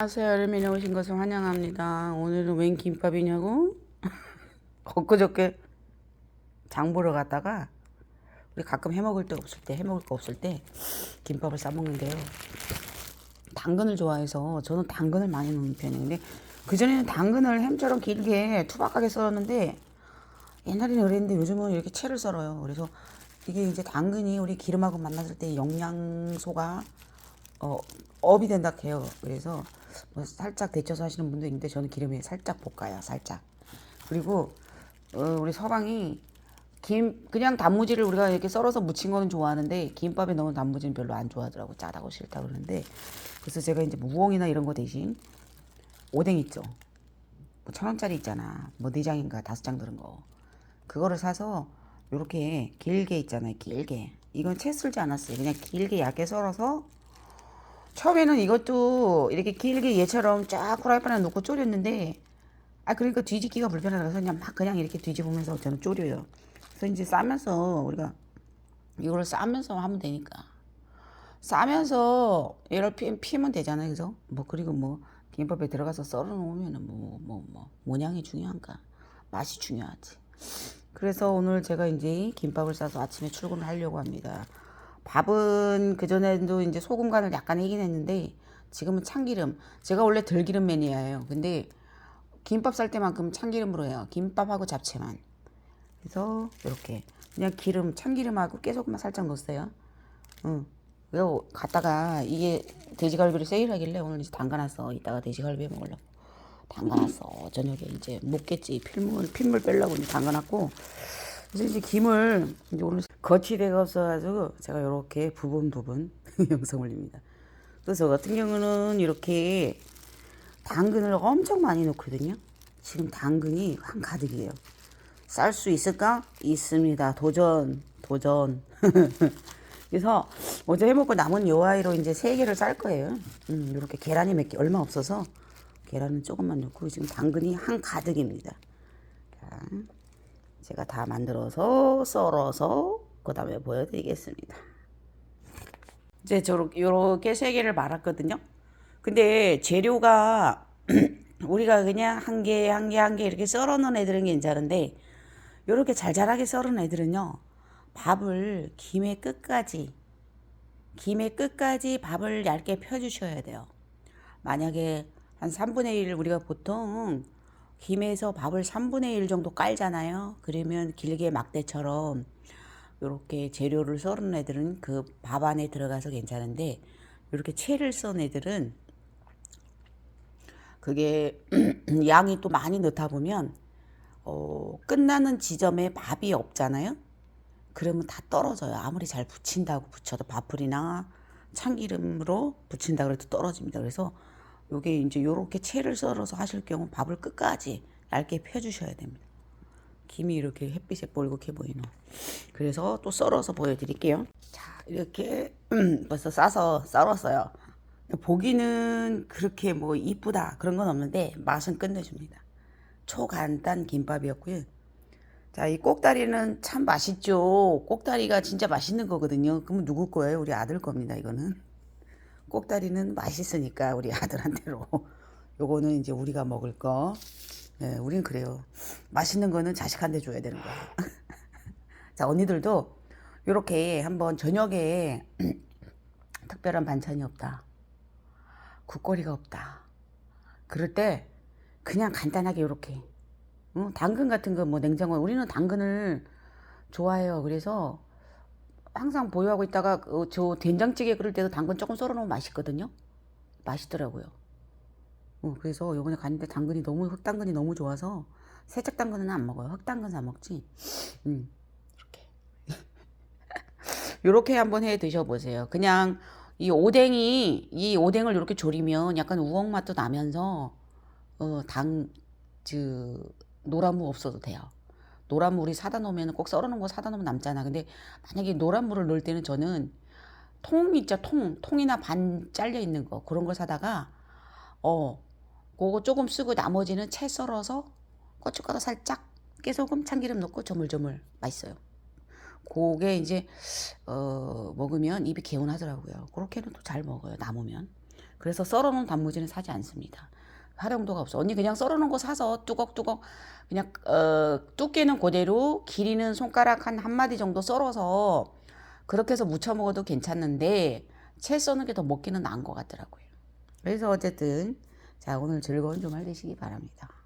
안녕하세요. 여름에 오신 것을 환영합니다. 오늘은 웬 김밥이냐고? 엊그저께 장 보러 갔다가 우리 가끔 해먹을 때 없을 때 해먹을 거 없을 때 김밥을 싸 먹는데요. 당근을 좋아해서 저는 당근을 많이 넣는. 근데 그전에는 당근을 햄처럼 길게 투박하게 썰었는데 옛날에는 그랬는데 요즘은 이렇게 채를 썰어요. 그래서 이게 이제 당근이 우리 기름하고 만났을 때 영양소가 어, 업이 된다 해요. 그래서 뭐 살짝 데쳐서 하시는 분도 있는데 저는 기름에 살짝 볶아요. 살짝. 그리고 어, 우리 서방이 김 그냥 단무지를 우리가 이렇게 썰어서 무친 거는 좋아하는데 김밥에 넣은 단무지는 별로 안 좋아하더라고. 짜다고 싫다 그러는데 그래서 제가 이제 무엉이나 이런 거 대신 오뎅 있죠. 뭐 천 원짜리 있잖아. 뭐 네 장인가 다섯 장 들은 거. 그거를 사서 요렇게 길게 있잖아요. 길게. 이건 채 쓸지 않았어요. 그냥 길게 얇게 썰어서 처음에는 이것도 이렇게 길게 얘처럼 쫙 후라이팬에 넣고 졸였는데 아 그러니까 뒤집기가 불편하다서 그냥 막 그냥 이렇게 뒤집으면서 저는 졸여요. 그래서 이제 싸면서 우리가 이거를 싸면서 하면 되니까 싸면서 얘를 피, 피면 되잖아요, 그죠? 뭐 그리고 뭐 김밥에 들어가서 썰어 놓으면은 뭐뭐뭐 모양이 중요한가 맛이 중요하지. 그래서 오늘 제가 이제 김밥을 싸서 아침에 출근을 하려고 합니다. 밥은 그전에도 이제 소금 간을 약간 하긴 했는데 지금은 참기름. 제가 원래 들기름 매니아예요. 근데 김밥 쌀 때만큼 참기름으로 해요. 김밥하고 잡채만. 그래서 이렇게 그냥 기름 참기름하고 깨소금만 살짝 넣었어요. 응. 이거 갔다가 이게 돼지갈비를 세일하길래 오늘 이제 담가놨어. 이따가 돼지갈비 해 먹으려고. 담가놨어. 저녁에 이제 먹겠지. 필물 핏물 빼려고 이제 담가놨고. 그래서 이제 김을 이제 오늘 되가 없어가지고 제가 이렇게 부분 부분 영상 올립니다. 또 저 같은 경우는 이렇게 당근을 엄청 많이 넣거든요. 지금 당근이 한 가득이에요. 쌀 수 있을까? 있습니다. 도전, 도전. 그래서 어제 해먹고 남은 요 아이로 이제 세 개를 쌀 거예요. 음, 이렇게 계란이 몇 개 얼마 없어서 계란은 조금만 넣고 지금 당근이 한 가득입니다. 자, 제가 다 만들어서 썰어서 그 다음에 보여드리겠습니다. 이제 저렇게 요렇게 세 개를 말았거든요. 근데 재료가 우리가 그냥 한 개, 한 개, 한 개 이렇게 썰어 놓은 애들은 괜찮은데 요렇게 잘잘하게 썰은 애들은요. 밥을 김의 끝까지 김의 끝까지 밥을 얇게 펴 주셔야 돼요. 만약에 한 3분의 1 우리가 보통 김에서 밥을 3분의 1 정도 깔잖아요. 그러면 길게 막대처럼 이렇게 재료를 썰은 애들은 그 밥 안에 들어가서 괜찮은데 이렇게 채를 썬 애들은 그게 양이 또 많이 넣다 보면 어, 끝나는 지점에 밥이 없잖아요. 그러면 다 떨어져요. 아무리 잘 부친다고 부쳐도 밥풀이나 참기름으로 부친다 그래도 떨어집니다. 그래서 요게 이제 요렇게 채를 썰어서 하실 경우 밥을 끝까지 얇게 펴주셔야 됩니다. 김이 이렇게 햇빛에 볼겋게 보이노. 그래서 또 썰어서 보여드릴게요. 자, 이렇게 음, 벌써 싸서 썰었어요. 보기는 그렇게 뭐 이쁘다 그런 건 없는데 맛은 끝내줍니다. 초간단 김밥이었고요. 자, 이 꼭다리는 참 맛있죠. 꼭다리가 진짜 맛있는 거거든요. 그러면 누구 거예요? 우리 아들 겁니다, 이거는. 꼭다리는 맛있으니까 우리 아들한테로. 요거는 이제 우리가 먹을 거. 네, 우린 그래요. 맛있는 거는 자식한테 줘야 되는 거야. 자, 언니들도 요렇게 한번 저녁에 특별한 반찬이 없다. 국거리가 없다. 그럴 때 그냥 간단하게 요렇게 어? 당근 같은 거 뭐 냉장고에 우리는 당근을 좋아해요. 그래서 항상 보유하고 있다가 어, 저 된장찌개 그럴 때도 당근 조금 썰어 놓으면 맛있거든요. 맛있더라고요. 어, 그래서 요번에 갔는데 당근이 너무 흑당근이 너무 좋아서 세척 당근은 안 먹어요. 흑당근 사 먹지. 음, 이렇게 요렇게 한번 해 드셔 보세요. 그냥 이 오뎅이 이 오뎅을 이렇게 졸이면 약간 우엉 맛도 나면서 어 당 그 노란무 없어도 돼요. 우리 사다 놓으면 꼭 썰어 놓은 거 사다 놓으면 남잖아. 근데 만약에 노란무를 넣을 때는 저는 통 있죠, 통. 통이나 반 잘려 있는 거. 그런 걸 사다가 어, 그거 조금 쓰고 나머지는 채 썰어서 고춧가루 살짝 깨소금 참기름 넣고 조물조물 맛있어요. 그게 이제 어, 먹으면 입이 개운하더라고요. 그렇게는 또 잘 먹어요. 남으면. 그래서 썰어놓은 단무지는 사지 않습니다. 활용도가 없어. 언니 그냥 썰어놓은 거 사서 뚜걱뚜걱 그냥 어, 두께는 그대로 길이는 손가락 한 한 마디 정도 썰어서 그렇게 해서 무쳐 먹어도 괜찮은데 채 써는 게 더 먹기는 나은 것 같더라고요. 그래서 어쨌든 자 오늘 즐거운 주말 되시기 바랍니다.